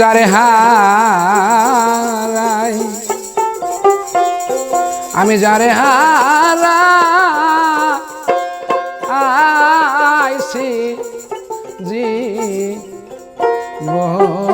যারে হারাই। আমি যারে হারাইছি জি বহ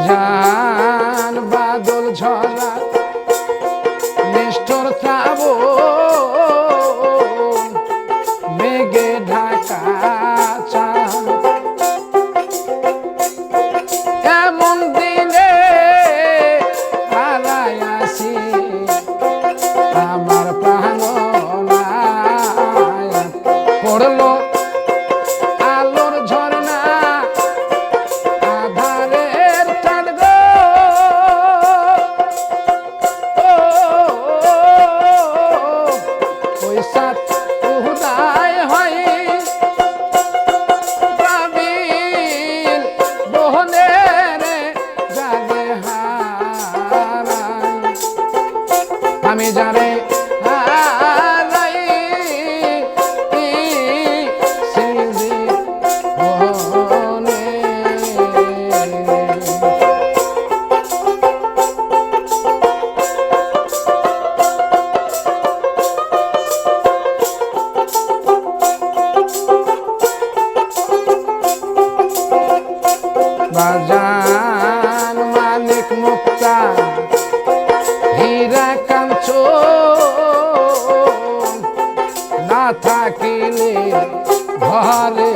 já. বাজান মালিক মুক্তা হীরা কাঞ্চ না থাকিলে ঘরে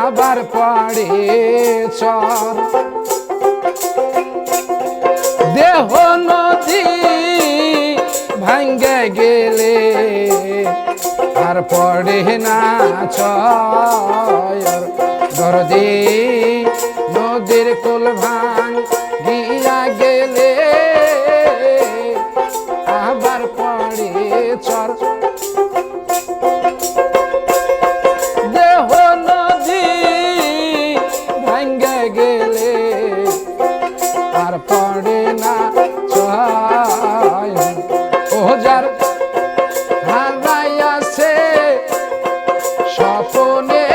আবার পড়ে চর। দেহ নদী ভাঙ্গে গেলে আর পড়ে না চর। দরদি নদীর কুল ভাঙ স্বপনে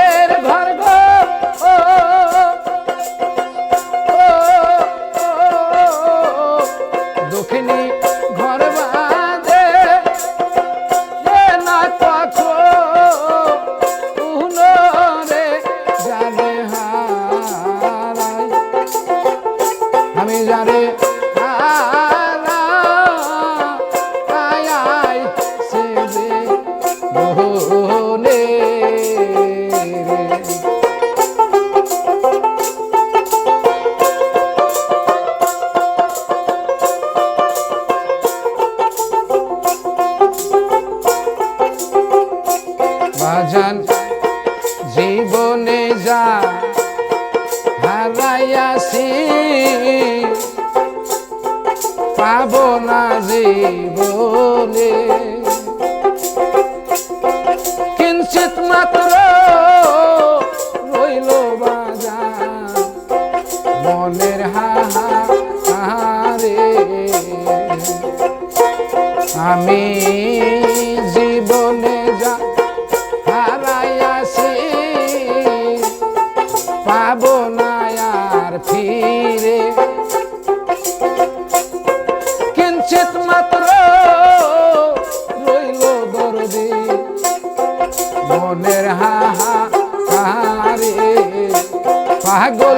বাজান জীবনে যা হারাইয়াছি পাব না জীবনে। কিঞ্চিত মাত্র মনের হা হা রে পাগল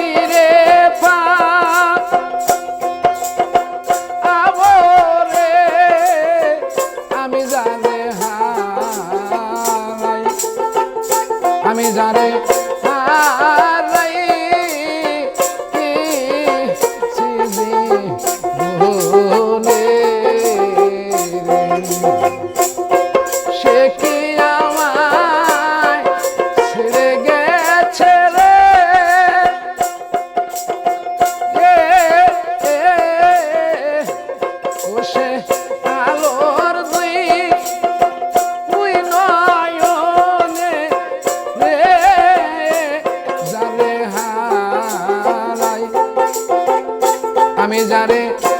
যারে